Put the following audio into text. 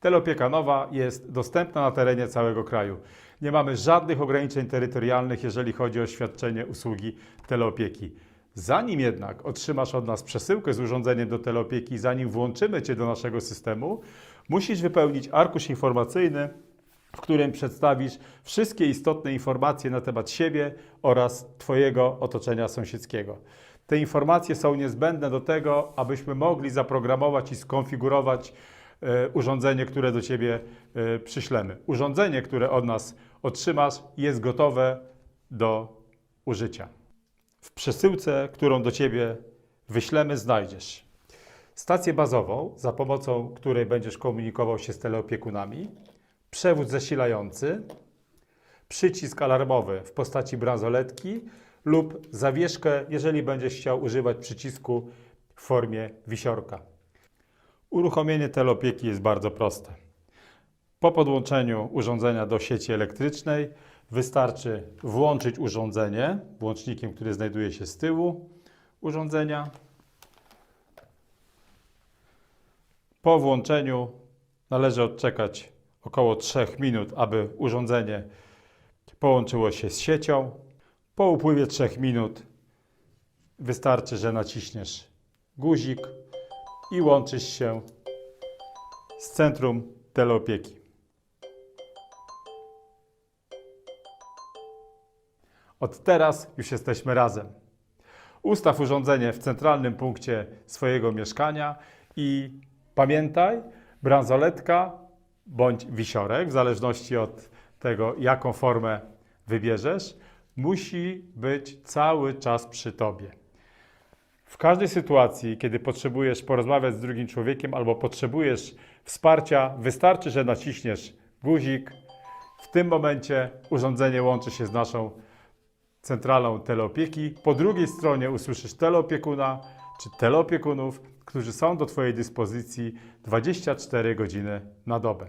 Teleopieka nowa jest dostępna na terenie całego kraju. Nie mamy żadnych ograniczeń terytorialnych, jeżeli chodzi o świadczenie usługi teleopieki. Zanim jednak otrzymasz od nas przesyłkę z urządzeniem do teleopieki, zanim włączymy Cię do naszego systemu, musisz wypełnić arkusz informacyjny, w którym przedstawisz wszystkie istotne informacje na temat siebie oraz Twojego otoczenia sąsiedzkiego. Te informacje są niezbędne do tego, abyśmy mogli zaprogramować i skonfigurować urządzenie, które do Ciebie e, przyślemy. Urządzenie, które od nas otrzymasz, jest gotowe do użycia. W przesyłce, którą do Ciebie wyślemy, znajdziesz stację bazową, za pomocą której będziesz komunikował się z teleopiekunami, przewód zasilający, przycisk alarmowy w postaci bransoletki lub zawieszkę, jeżeli będziesz chciał używać przycisku w formie wisiorka. Uruchomienie teleopieki jest bardzo proste. Po podłączeniu urządzenia do sieci elektrycznej wystarczy włączyć urządzenie włącznikiem, który znajduje się z tyłu urządzenia. Po włączeniu należy odczekać około 3 minut, aby urządzenie połączyło się z siecią. Po upływie 3 minut wystarczy, że naciśniesz guzik i łączysz się z centrum teleopieki. Od teraz już jesteśmy razem. Ustaw urządzenie w centralnym punkcie swojego mieszkania i pamiętaj, bransoletka bądź wisiorek, w zależności od tego, jaką formę wybierzesz, musi być cały czas przy tobie. W każdej sytuacji, kiedy potrzebujesz porozmawiać z drugim człowiekiem albo potrzebujesz wsparcia, wystarczy, że naciśniesz guzik. W tym momencie urządzenie łączy się z naszą centralą teleopieki. Po drugiej stronie usłyszysz teleopiekuna czy teleopiekunów, którzy są do Twojej dyspozycji 24 godziny na dobę.